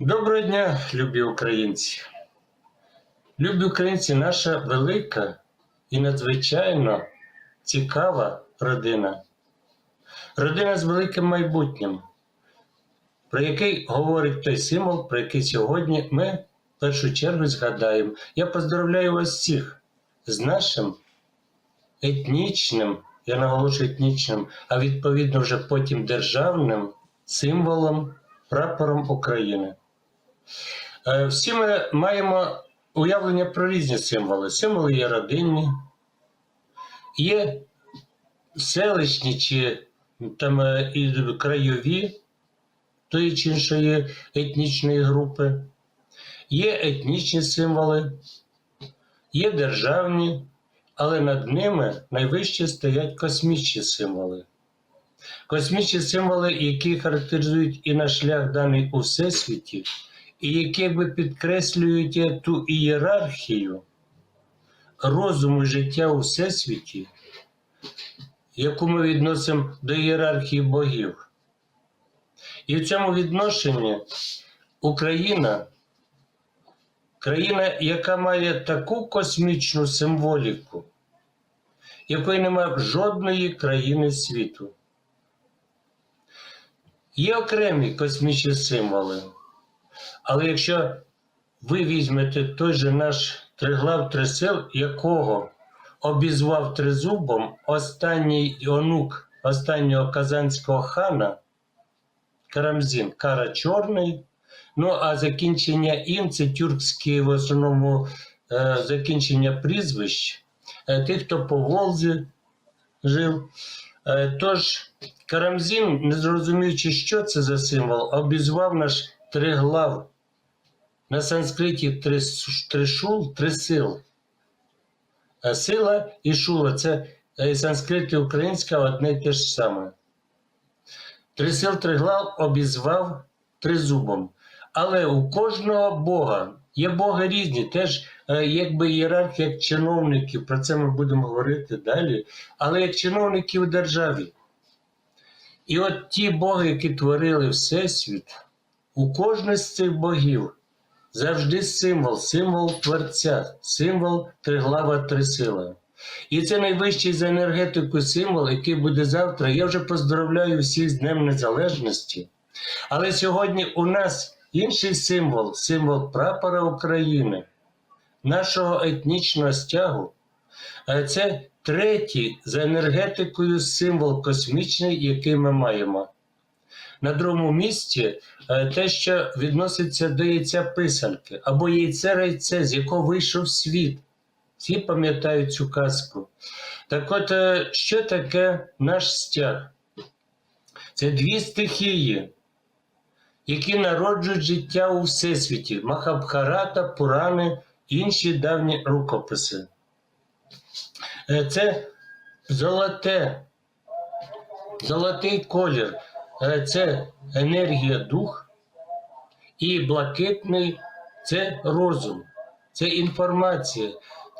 Доброго дня, любі українці. Любі українці, наша велика і надзвичайно цікава родина. Родина з великим майбутнім, про який говорить той символ, про який сьогодні ми в першу чергу згадаємо. Я поздравляю вас всіх з нашим етнічним, я наголошую етнічним, а відповідно вже потім державним символом, прапором України. Е, Всі ми маємо уявлення про різні символи. Символи є родинні, є селищні чи там е, і краєві тої чи іншої етнічної групи, є етнічні символи, є державні, але над ними найвище стоять космічні символи. Космічні символи, які характеризують і наш шлях даний у всесвіті, і які якби підкреслюють ту ієрархію розуму життя у всесвіті, яку ми відносимо до ієрархії богів. І в цьому відношенні Україна, країна, яка має таку космічну символіку, якої немає в жодної країни світу. Є окремі космічні символи. Але якщо ви візьмете той же наш триглав трисил, якого обізвав тризубом останній онук останнього казанського хана Карамзін, Кара Чорний. Ну а закінчення ін це тюркські в основному е, закінчення прізвищ е, тих, хто по Волзі жив. Е, тож Карамзін, не зрозуміючи, що це за символ, обізвав наш триглав на санскриті трис- тришул трисил. А сила і шула це е, санскрит і українська одне й те ж саме. Трисил триглав обізвав тризубом. Але у кожного Бога є Боги різні, теж е, якби ієрархія як чиновників, про це ми будемо говорити далі, але як чиновників у державі. І от ті боги, які творили Всесвіт, у кожного з цих богів завжди символ, символ Творця, символ триглава трисила. І це найвищий за енергетику символ, який буде завтра. Я вже поздравляю всіх з Днем Незалежності. Але сьогодні у нас інший символ символ прапора України, нашого етнічного стягу. Це третій за енергетикою символ космічний, який ми маємо. На другому місці е, те, що відноситься до яйця писанки, або яйце райце, з якого вийшов світ. Всі пам'ятають цю казку. Так от, е, що таке наш стяг? Це дві стихії, які народжують життя у Всесвіті: Махабхарата, Пурани, інші давні рукописи. Е, Це золоте, золотий колір, це енергія дух, і блакитний це розум, це інформація,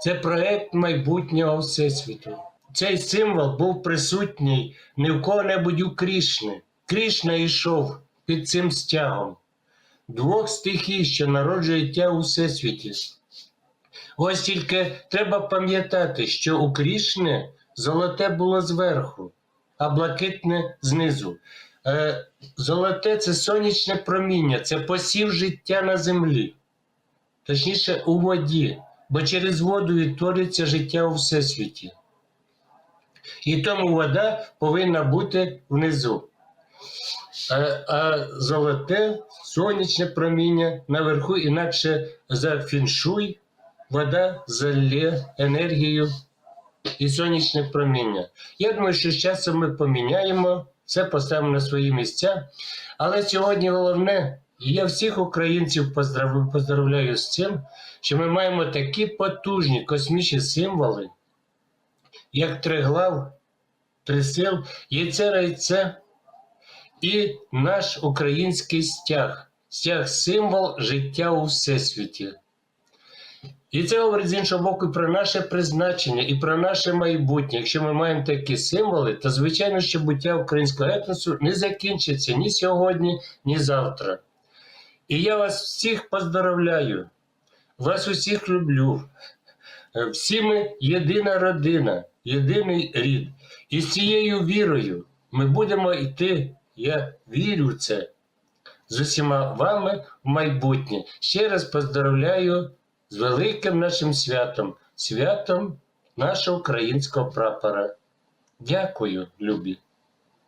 це проект майбутнього Всесвіту. Цей символ був присутній не в кого-небудь у Крішни. Крішна йшов під цим стягом. Двох стихій, що народжує життя у Всесвіті. Ось тільки треба пам'ятати, що у Крішни золоте було зверху, а блакитне знизу. Е, Золоте це сонячне проміння, це посів життя на землі, точніше у воді, бо через воду відтворюється життя у всесвіті. І тому вода повинна бути внизу. А, а золоте сонячне проміння наверху, інакше за фіншуй вода залє енергію і сонячне проміння. Я думаю, що з часом ми поміняємо, все поставимо на свої місця. Але сьогодні головне, і я всіх українців поздрав- поздравляю з цим, що ми маємо такі потужні космічні символи, як триглав, трисил, яйце райце і наш український стяг. Стяг символ життя у всесвіті. І це говорить з іншого боку про наше призначення і про наше майбутнє. Якщо ми маємо такі символи, то звичайно, що буття українського етносу не закінчиться ні сьогодні, ні завтра. І я вас всіх поздравляю. Вас усіх люблю. Всі ми єдина родина, єдиний рід. І з цією вірою ми будемо йти. Я вірю в це з усіма вами в майбутнє. Ще раз поздравляю з великим нашим святом, святом нашого українського прапора. Дякую, любі.